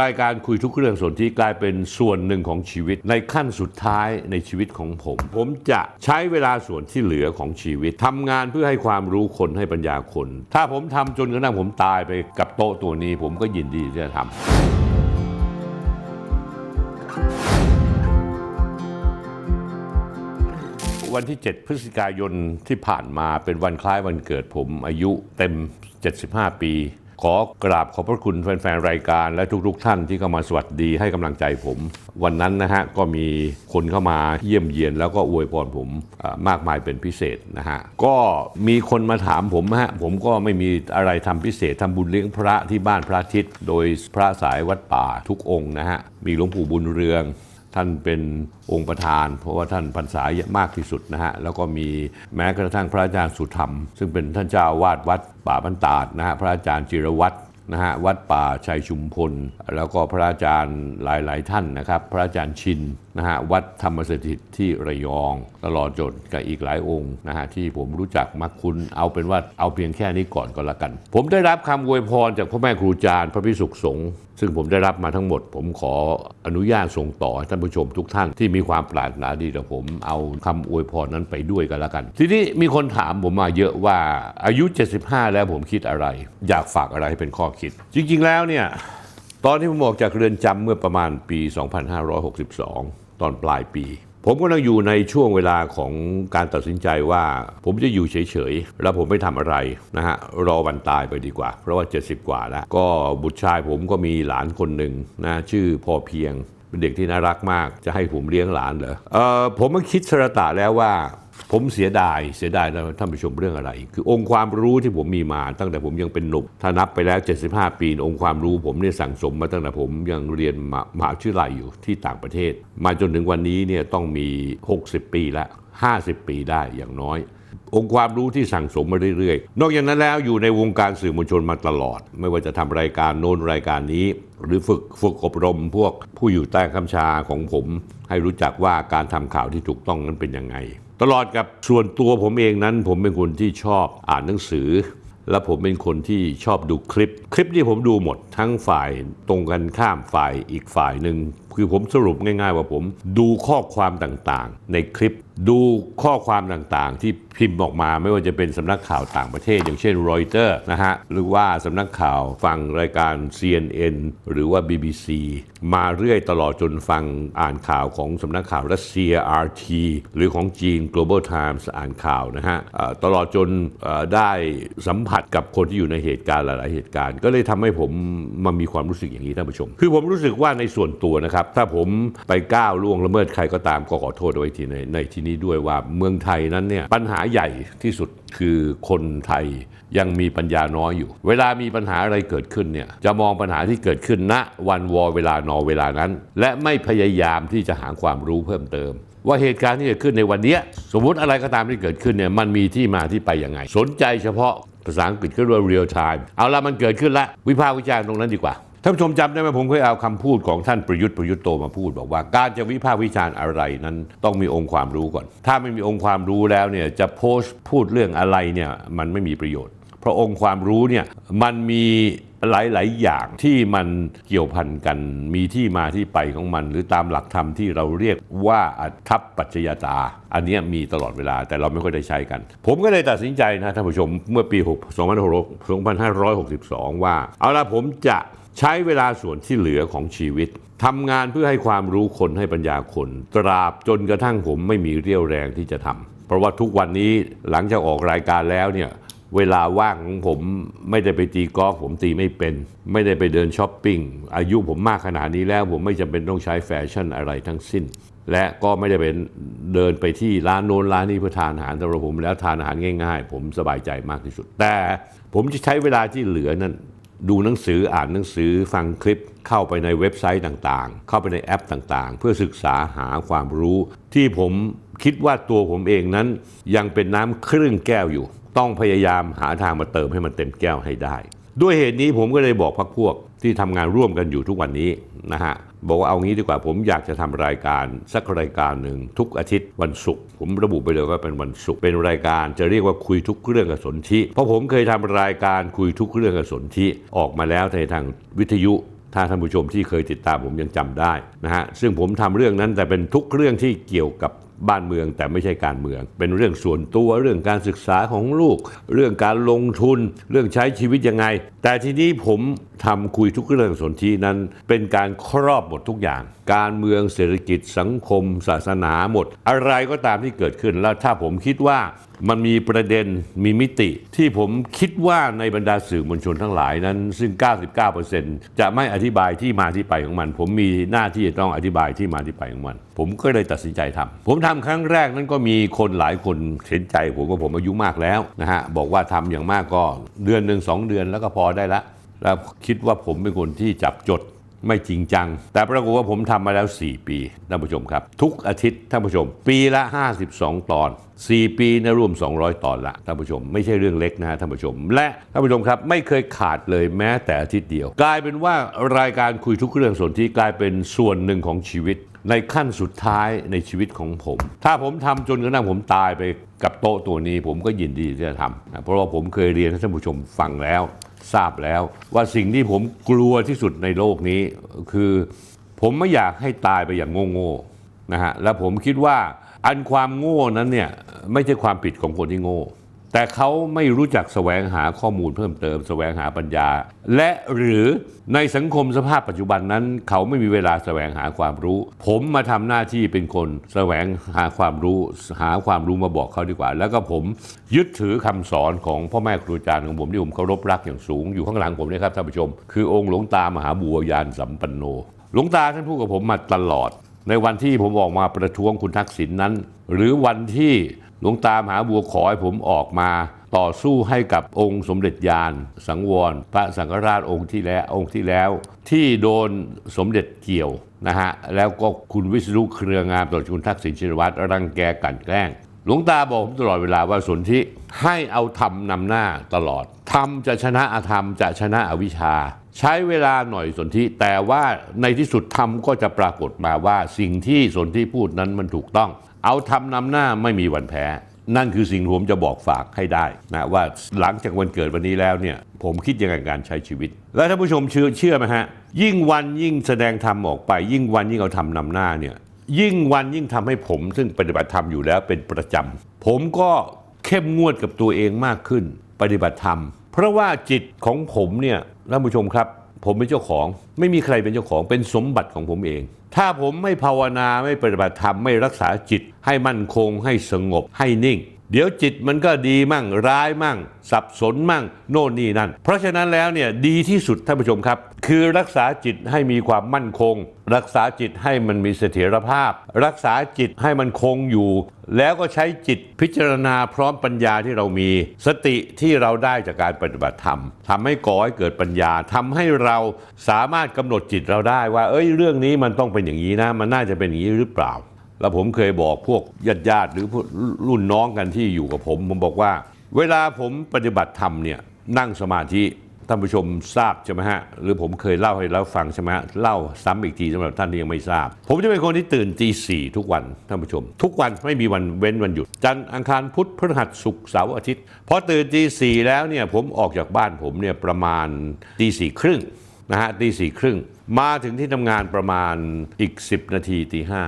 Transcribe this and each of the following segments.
รายการคุยทุกเรื่องส่วนที่กลายเป็นส่วนหนึ่งของชีวิต ในขั้นสุดท้ายในชีวิตของผม ผมจะใช้เวลาส่วนที่เหลือของชีวิตทำงานเพื่อให้ความรู้คนให้ปัญญาคน ถ้าผมทำจนกระทั่งผมตายไปกับโต๊ะตัวนี้ ผมก็ยินดีที่จะทำวันที่ 7 พฤศจิกายนที่ผ่านมาเป็นวันคล้ายวันเกิดผมอายุเต็ม 75 ปี ขอกราบขอบพระคุณแฟนๆ รายการและทุกๆ ท่านที่เข้ามาสวัสดีให้กำลังใจผม วันนั้นนะฮะก็มีคนเข้ามาเยี่ยมเยียน แล้วก็อวยพรผมมากมายเป็นพิเศษนะฮะก็มีคนมาถามผมฮะผมก็ไม่มีอะไรทำพิเศษทำบุญเลี้ยงพระที่บ้านพระอาทิตย์ โดยพระสายวัดป่าทุกองค์นะฮะมีหลวงปู่บุญเรือง ท่านเป็นองค์ประธาน เพราะว่าท่านพรรษาเยอะมากที่สุดนะฮะแล้วก็มีแม้กระทั่งพระอาจารย์สุธรรม ซึ่งเป็นท่านเจ้าวาดวัดป่าบันตาดนะฮะพระอาจารย์จิรวัตรนะฮะวัดป่าชัยชุมพล แล้วก็พระอาจารย์หลายๆท่านนะครับ พระอาจารย์ชินนะฮะวัดธรรมสถิตที่ระยอง ตลอดจนกับอีกหลายองค์นะฮะที่ผมรู้จักมักคุ้นเอาเป็นว่าเอาเพียงแค่นี้ก่อนก็แล้วกัน ผมได้รับคำอวยพรจากพ่อแม่ครูอาจารย์พระพิสุขสงฆ์ ซึ่งผมได้รับมาทั้งหมด ผมขออนุญาตส่งต่อให้ท่านผู้ชมทุกท่านที่มีความปรารถนาดีต่อผมเอาคำอวยพรนั้นไปด้วยกันละกัน ทีนี้มีคนถามผมมาเยอะว่าอายุ 75 แล้วผมคิดอะไร อยากฝากอะไรให้เป็นข้อคิด จริง ๆ แล้วเนี่ยตอนที่ผมออกจากเรือนจำเมื่อประมาณปี 2562 ตอนปลายปี ผมก็ลังอยู่ในช่วงเวลาของการตัดสินใจว่า ผมจะอยู่เฉยๆ แล้วผมไม่ทำอะไรนะฮะรอวันตายไปดีกว่า เพราะว่า 70 กว่าแล้ว ก็บุตรชายผมก็มีหลานคนหนึ่งนะชื่อพอเพียง เป็นเด็กที่น่ารักมากจะให้ผมเลี้ยงหลานเหรอเออผมก็คิดสระตะแล้วว่า ผมเสียดายเสียดายนะท่านผู้ชมเรื่องอะไร คือองค์ความรู้ที่ผมมีมาตั้งแต่ผมยังเป็นหนุ่มถ้านับไปแล้ว 75 ปี องค์ความรู้ผมเนี่ยสั่งสมมาตั้งแต่ผมยังเรียนมามหาวิทยาลัยอยู่ที่ต่างประเทศ มาจนถึงวันนี้เนี่ยต้องมี 60 ปีละ50 ปีได้อย่างน้อย องค์ความรู้ที่สั่งสมมาเรื่อยๆ นอกจากนั้นแล้วอยู่ในวงการสื่อมวลชนมาตลอด ไม่ว่าจะทำรายการโน้นรายการนี้ หรือฝึกฝึกอบรมพวกผู้อยู่ใต้คำชาของผม ให้รู้จักว่าการทำข่าวที่ถูกต้องนั้นเป็นยังไง ตลอดกับส่วนตัวผมเองนั้น ผมเป็นคนที่ชอบอ่านหนังสือ และผมเป็นคนที่ชอบดูคลิป คลิปที่ผมดูหมด ทั้งฝ่ายตรงกันข้ามฝ่ายอีกฝ่ายหนึ่ง คือผมสรุปง่าย ๆ ว่าผมดูข้อความต่างๆ ในคลิปดูข้อความต่างๆ ที่พิมพ์ออกมาไม่ว่าจะเป็นสำนักข่าวต่างประเทศ อย่างเช่นรอยเตอร์นะฮะหรือว่าสำนักข่าวฟังรายการ CNN หรือว่า BBC มาเรื่อยตลอดจนฟังอ่านข่าวของสำนักข่าวรัสเซีย RT หรือของจีน Global Times อ่านข่าวนะฮะตลอดจนได้สัมผัสกับคนที่อยู่ในเหตุการณ์หลายๆเหตุการณ์ ก็เลยทำให้ผมมามีความรู้สึกอย่างนี้ท่านผู้ชม คือผมรู้สึกว่าในส่วนตัวนะครับถ้าผมไปก้าวล่วงละเมิดใครก็ตามก็ขอโทษเอาไว้ทีในในที่นี้ด้วยว่าเมืองไทยนั้นเนี่ยปัญหาใหญ่ที่สุดคือคนไทยยังมีปัญญาน้อยอยู่ เวลามีปัญหาอะไรเกิดขึ้นเนี่ยจะมองปัญหาที่เกิดขึ้นณวันวอเวลานอเวลานั้น และไม่พยายามที่จะหาความรู้เพิ่มเติม ว่าเหตุการณ์ที่เกิดขึ้นในวันเนี้ยสมมุติอะไรก็ตามที่เกิดขึ้นเนี่ยมันมีที่มาที่ไปยังไง สนใจเฉพาะภาษาอังกฤษก็เรียกว่า real time เอาละมันเกิดขึ้นละวิพากษ์วิจารณ์ตรงนั้นดีกว่า ท่านผู้ชมจำได้ไหมผมเคยเอาคำพูดของท่านประยุทธ์ประยุทธ์โตมาพูดบอกว่า การจะวิพากษ์วิจารณ์อะไรนั้นต้องมีองค์ความรู้ก่อน ถ้าไม่มีองค์ความรู้แล้วเนี่ยจะโพสต์พูดเรื่องอะไรเนี่ยมันไม่มีประโยชน์ พระองค์ความรู้เนี่ยมันมีหลาย ๆ อย่างที่มันเกี่ยวพันกันมีที่มาที่ไปของมัน หรือตามหลักธรรมที่เราเรียกว่าอัตถปัจจยตา อันนี้มีตลอดเวลาแต่เราไม่ค่อยได้ใช้กัน ผมก็เลยตัดสินใจนะท่านผู้ชมเมื่อปี6 2562 ว่า เอาละผมจะใช้เวลาส่วนที่เหลือของชีวิตทำงานเพื่อให้ความรู้คนให้ปัญญาคน ตราบจนกระทั่งผมไม่มีเรี่ยวแรงที่จะทำเพราะว่าทุกวันนี้หลังจากออกรายการแล้วเนี่ย เวลาว่างของผมไม่ได้ไปตีกอล์ฟผมตีไม่เป็น ไม่ได้ไปเดินช้อปปิ้งอายุผมมากขนาดนี้แล้ว ผมไม่จำเป็นต้องใช้แฟชั่นอะไรทั้งสิ้น และก็ไม่ได้เป็นเดินไปที่ร้านโน้นร้านนี้เพื่อทานอาหารสำหรับผมแล้วทานอาหารง่ายๆ ผมสบายใจมากที่สุด แต่ผมจะใช้เวลาที่เหลือนั้นดูหนังสืออ่านหนังสือฟังคลิปเข้าไปในเว็บไซต์ต่างๆ เข้าไปในแอปต่างๆ เพื่อศึกษาหาความรู้ ที่ผมคิดว่าตัวผมเองนั้นยังเป็นน้ำครึ่งแก้วอยู่ ต้องพยายามหาทางมาเติมให้มันเต็มแก้วให้ได้ ด้วยเหตุนี้ผมก็เลยบอกพักพวกที่ทำงานร่วมกันอยู่ทุกวันนี้นะฮะบอกว่าเอางี้ดีกว่าผมอยากจะทำรายการสักรายการหนึ่งทุกอาทิตย์วันศุกร์ผมระบุไปเลยว่าเป็นวันศุกร์เป็นรายการจะเรียกว่าคุยทุกเรื่องกับสนธิเพราะผมเคยทำรายการคุยทุกเรื่องกับสนธิออกมาแล้วในทางวิทยุถ้าท่านผู้ชมที่เคยติดตามผมยังจำได้นะฮะซึ่งผมทำเรื่องนั้นแต่เป็นทุกเรื่องที่เกี่ยวกับ บ้านเมืองแต่ไม่ใช่การเมือง เป็นเรื่องส่วนตัวเรื่องการศึกษาของลูก เรื่องการลงทุน เรื่องใช้ชีวิตยังไง แต่ทีนี้ผมทำคุยทุกเรื่องสนทีนั้น เป็นการครอบหมดทุกอย่าง การเมืองเศรษฐกิจสังคม ศาสนาหมด อะไรก็ตามที่เกิดขึ้นแล้วถ้าผมคิดว่ามันมีประเด็นมีมิติ ที่ผมคิดว่าในบรรดาสื่อมวลชนทั้งหลายนั้น ซึ่ง 99%จะไม่อธิบายที่มาที่ไปของมัน ผมมีหน้าที่จะต้องอธิบายที่มาที่ไปของมัน ผมก็เลยตัดสินใจทำผมทำครั้งแรกนั้นก็มีคนหลายคนเห็นใจผมว่าผมอายุมากแล้วนะฮะบอกว่าทำอย่างมากก็เดือนหนึ่งสองเดือนแล้วก็พอได้ละแล้วคิดว่าผมเป็นคนที่จับจดไม่จริงจัง แต่ปรากฏว่าผมทำมาแล้ว 4 ปีท่านผู้ชมครับ ทุกอาทิตย์ท่านผู้ชม ปีละ 52 ตอน 4 ปีนะรวม 200 ตอนละท่านผู้ชม ไม่ใช่เรื่องเล็กนะฮะท่านผู้ชม และท่านผู้ชมครับไม่เคยขาดเลยแม้แต่อาทิตย์เดียว กลายเป็นว่ารายการคุยทุกเรื่องส่วนที่กลายเป็นส่วนหนึ่งของชีวิตในขั้นสุดท้ายในชีวิตของผม ถ้าผมทำจนกระทั่งผมตายไปกับโต๊ะตัวนี้ ผมก็ยินดีที่จะทำนะเพราะว่าผมเคยเรียนให้ท่านผู้ชมฟังแล้ว ทราบแล้วว่าสิ่งที่ผมกลัวที่สุดในโลกนี้ คือผมไม่อยากให้ตายไปอย่างโง่ๆนะฮะและผมคิดว่าอันความโง่นั้นเนี่ยไม่ใช่ความผิดของคนที่โง่ แต่เขาไม่รู้จักแสวงหาข้อมูลเพิ่มเติม แสวงหาปัญญา และหรือในสังคมสภาพปัจจุบันนั้น เขาไม่มีเวลาแสวงหาความรู้ ผมมาทำหน้าที่เป็นคนแสวงหาความรู้ หาความรู้มาบอกเขาดีกว่า แล้วก็ผมยึดถือคำสอนของพ่อแม่ครูอาจารย์ของผมที่ผมเคารพรักอย่างสูงอยู่ข้างหลังผมนะครับท่านผู้ชม คือองค์หลวงตามหาบัวยานสัมปันโนหลวงตาท่านพูดกับผมมาตลอด ในวันที่ผมออกมาประท้วงคุณทักษิณนนั้น หรือวันที่ หลวงตามหาบัวขอให้ผมออกมาต่อสู้ให้กับองค์สมเด็จยานสังวร พระสังฆราชองค์ที่แล้วองค์ที่แล้ว ที่โดนสมเด็จเกี่ยวนะฮะแล้วก็คุณวิษณุเครืองามต่อคุณทักษิณชินวัตรรังแกกันแกล้ง หลวงตาบอกผมตลอดเวลาว่าสนธิให้เอาธรรมนำหน้าตลอดธรรมจะชนะอธรรมจะชนะอวิชชา ใช้เวลาหน่อยสนธิแต่ว่าในที่สุดธรรมก็จะปรากฏมาว่าสิ่งที่สนธิพูดนั้นมันถูกต้อง เอาธรรมนำหน้าไม่มีวันแพ้ นั่นคือสิ่งที่ผมจะบอกฝากให้ได้นะว่าหลังจากวันเกิดวันนี้แล้วเนี่ยผมคิดยังไงการใช้ชีวิต แล้วท่านผู้ชมเชื่อเชื่อไหมฮะ ยิ่งวันยิ่งแสดงธรรมออกไป ยิ่งวันยิ่งเอาธรรมนำหน้าเนี่ยยิ่งวันยิ่งทำให้ผม ซึ่งปฏิบัติธรรมอยู่แล้วเป็นประจำผมก็เข้มงวดกับตัวเองมากขึ้น ปฏิบัติธรรม เพราะว่าจิตของผมเนี่ยท่านผู้ชมครับ ผมเป็นเจ้าของ ไม่มีใครเป็นเจ้าของเป็นสมบัติของผมเอง ถ้าผมไม่ภาวนาไม่ปฏิบัติธรรมไม่รักษาจิต ให้มั่นคง ให้สงบ ให้นิ่ง เดี๋ยวจิตมันก็ดีมั่งร้ายมั่ง สับสนมั่ง โน่นนี่นั่น เพราะฉะนั้นแล้วเนี่ยดีที่สุดท่านผู้ชมครับ คือรักษาจิตให้มีความมั่นคง รักษาจิตให้มันมีเสถียรภาพ รักษาจิตให้มันคงอยู่ แล้วก็ใช้จิตพิจารณาพร้อมปัญญาที่เรามี สติที่เราได้จากการปฏิบัติธรรมทำให้ก่อให้เกิดปัญญาทำให้เราสามารถกำหนดจิตเราได้ว่า เอ้ยเรื่องนี้มันต้องเป็นอย่างนี้นะ มันน่าจะเป็นอย่างนี้หรือเปล่าแล้วผมเคยบอกพวกญาติญาติหรือรุ่นน้องกันที่อยู่กับผม ผมบอกว่า เวลาผมปฏิบัติธรรมเนี่ยนั่งสมาธิ ท่านผู้ชมทราบใช่ไหมฮะหรือผมเคยเล่าให้แล้วฟังใช่ไหมฮะเล่าซ้ำอีกทีสำหรับท่านที่ยังไม่ทราบ ผมจะเป็นคนที่ตื่นตีสี่ทุกวันท่านผู้ชม ทุกวันไม่มีวันเว้นวันหยุด จันทร์อังคารพุธพฤหัสศุกร์เสาร์อาทิตย์พอตื่นตีสี่แล้วเนี่ยผมออกจากบ้านผมเนี่ยประมาณตีสี่ครึ่งนะฮะตีสี่ครึ่งมาถึงที่ทำงานประมาณอีก 10 นาทีตีห้า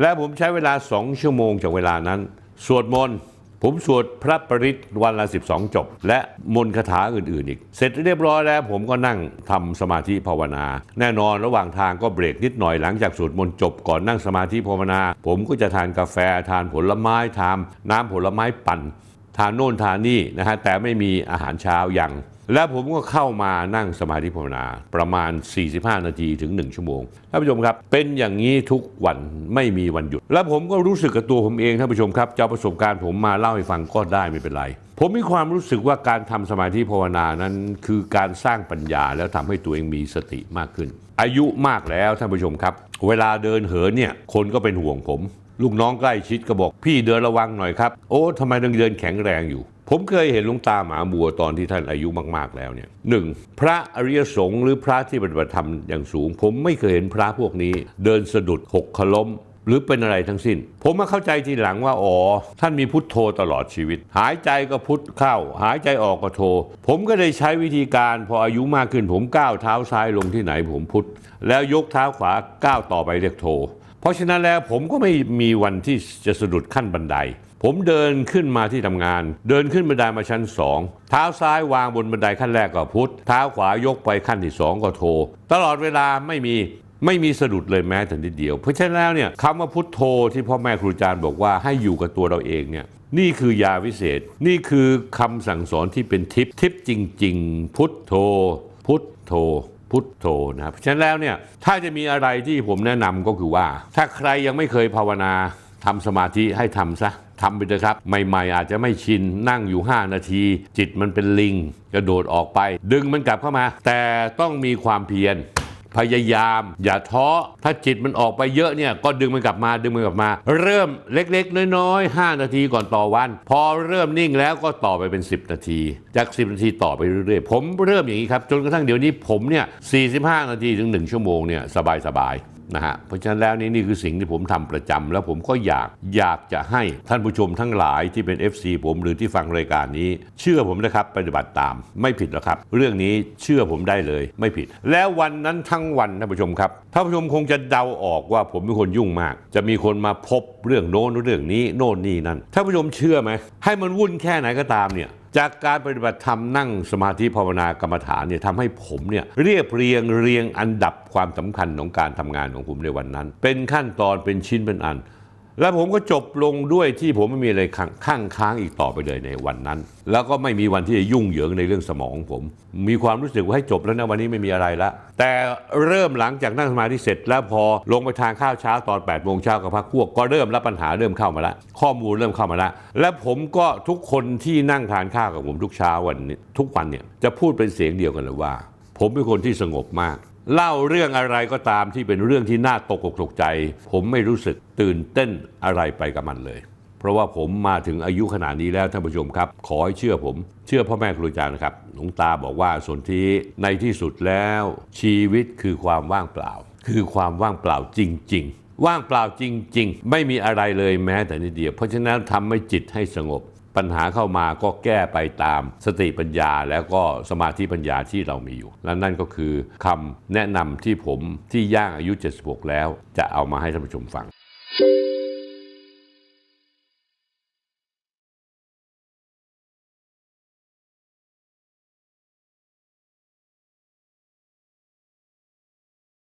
และผมใช้เวลาสองชั่วโมงจากเวลานั้น สวดมนต์ ผมสวดพระปริตวันละ 12 จบ และมนต์คาถาอื่นๆอีก เสร็จเรียบร้อยแล้วผมก็นั่งทำสมาธิภาวนา แน่นอนระหว่างทางก็เบรกนิดหน่อยหลังจากสวดมนต์จบก่อนนั่งสมาธิภาวนา ผมก็จะทานกาแฟทานผลไม้ทานน้ำผลไม้ปั่น ทานโน่นทานนี่นะฮะแต่ไม่มีอาหารเช้ายัง แล้วผมก็เข้ามานั่งสมาธิภาวนาประมาณ 45 นาทีถึง 1 ชั่วโมงท่านผู้ชมครับ เป็นอย่างนี้ทุกวันไม่มีวันหยุด แล้วผมก็รู้สึกกับตัวผมเองท่านผู้ชมครับจะประสบการณ์ผมมาเล่าให้ฟังก็ได้ไม่เป็นไร ผมมีความรู้สึกว่าการทำสมาธิภาวนานั้นคือการสร้างปัญญาแล้วทำให้ตัวเองมีสติมากขึ้น อายุมากแล้วท่านผู้ชมครับ เวลาเดินเหินเนี่ยคนก็เป็นห่วงผม ลูกน้องใกล้ชิดก็บอกพี่เดินระวังหน่อยครับ โอ้ทำไมต้องเดินแข็งแรงอยู่ ผมเคยเห็นหลุงตาหมาบัวตอนที่ท่านอายุมาก ๆ แล้วเนี่ยหนึ่งพระอริยสงฆ์หรือพระที่ปฏิบัติธรรมอย่างสูง ผมไม่เคยเห็นพระพวกนี้ เดินสะดุดหกขล้ม หรือเป็นอะไรทั้งสิ้น ผมมาเข้าใจทีหลังว่าอ๋อท่านมีพุทโธตลอดชีวิต หายใจก็พุทเข้า หายใจออกก็โธผมก็เลยใช้วิธีการพออายุมากขึ้น ผมก้าวเท้าซ้ายลงที่ไหนผมพุทแล้วยกเท้าขวาก้าวต่อไปเรียกโธเพราะฉะนั้นแล้วผมก็ไม่มีวันที่จะสะดุดขั้นบันไดผมเดินขึ้นมาที่ทำงาน เดินขึ้นบันไดมาชั้นสองเท้าซ้ายวางบนบันไดขั้นแรกก็พุทธเท้าขวายกไปขั้นที่สองก็โท ตลอดเวลาไม่มี ไม่มีสะดุดเลยแม้แต่นิดเดียว เพราะฉะนั้นแล้วเนี่ยคำว่าพุทโธที่พ่อแม่ครูอาจารย์บอกว่าให้อยู่กับตัวเราเองเนี่ยนี่คือยาวิเศษ นี่คือคำสั่งสอนที่เป็นทิปทิปจริง ๆ พุทโธ พุทโธ พุทโธนะครับเพราะฉะนั้นแล้วเนี่ยถ้าจะมีอะไรที่ผมแนะนำก็คือว่า ถ้าใครยังไม่เคยภาวนาทำสมาธิให้ทำซะทำไปเถอะครับ ใหม่ๆ อาจจะไม่ชินนั่งอยู่ 5 นาที จิตมันเป็นลิง กระโดดออกไป ดึงมันกลับเข้ามา แต่ต้องมีความเพียร พยายาม อย่าท้อถ้าจิตมันออกไปเยอะเนี่ยก็ดึงมันกลับมาดึงมันกลับมา เริ่มเล็กๆ น้อยๆ 5 นาทีก่อนต่อวัน พอเริ่มนิ่งแล้วก็ต่อไปเป็น 10 นาที จาก 10 นาทีต่อไปเรื่อยๆ ผมเริ่มอย่างนี้ครับ จนกระทั่งเดี๋ยวนี้ผมเนี่ย45 นาทีถึง 1 ชั่วโมงเนี่ยสบายๆ นะฮะเพราะฉะนั้นแล้วนี่นี่คือสิ่งที่ผมทำประจำแล้วผมก็อยากอยากจะให้ท่านผู้ชมทั้งหลายที่เป็น FC ผมหรือที่ฟังรายการนี้ เชื่อผมนะครับปฏิบัติตามไม่ผิดหรอกครับ เรื่องนี้เชื่อผมได้เลยไม่ผิด แล้ววันนั้นทั้งวันท่านผู้ชมครับท่านผู้ชมคงจะเดาออกว่าผมเป็นคนยุ่งมาก จะมีคนมาพบเรื่องโน้นเรื่องนี้โน่นนี่นั่นท่านผู้ชมเชื่อไหมให้มันวุ่นแค่ไหนก็ตามเนี่ย จากการปฏิบัติธรรมนั่งสมาธิภาวนากรรมฐานเนี่ยทำให้ผมเนี่ยเรียบเรียงเรียงอันดับความสำคัญของการทำงานของผมในวันนั้น เป็นขั้นตอนเป็นชิ้นเป็นอัน แล้วผมก็จบลงด้วยที่ผมไม่มีอะไรข้างข้างค้างอีกต่อไปเลยในวันนั้น แล้วก็ไม่มีวันที่จะยุ่งเหยิงในเรื่องสมองผม มีความรู้สึกว่าให้จบแล้วนะวันนี้ไม่มีอะไรละ แต่เริ่มหลังจากนั่งสมาธิเสร็จ แล้วพอลงไปทานข้าวเช้าตอน8ปดโมงเช้ากับพักพวก ก็เริ่มรับปัญหาเริ่มเข้ามาละ ข้อมูลเริ่มเข้ามาละ และผมก็ทุกคนที่นั่งทานข้าวกับผมทุกเช้าวันนี้ทุกวันเนี่ยจะพูดเป็นเสียงเดียวกันเลยว่า ผมเป็นคนที่สงบมาก เล่าเรื่องอะไรก็ตามที่เป็นเรื่องที่น่าตกอกตกใจ ผมไม่รู้สึกตื่นเต้นอะไรไปกับมันเลย เพราะว่าผมมาถึงอายุขนาดนี้แล้วท่านผู้ชมครับ ขอให้เชื่อผม เชื่อพ่อแม่ครูอาจารย์นะครับหลวงตาบอกว่าส่วนธิในที่สุดแล้ว ชีวิตคือความว่างเปล่า คือความว่างเปล่าจริง ๆ ว่างเปล่าจริง ๆ ไม่มีอะไรเลยแม้แต่นิดเดียวเพราะฉะนั้นทำให้จิตให้สงบ ปัญหาเข้ามาก็แก้ไปตามสติปัญญาแล้วก็สมาธิปัญญาที่เรามีอยู่ และนั่นก็คือคำแนะนำที่ผมที่ย่างอายุ 76 แล้วจะเอามาให้ท่านผู้ชมฟัง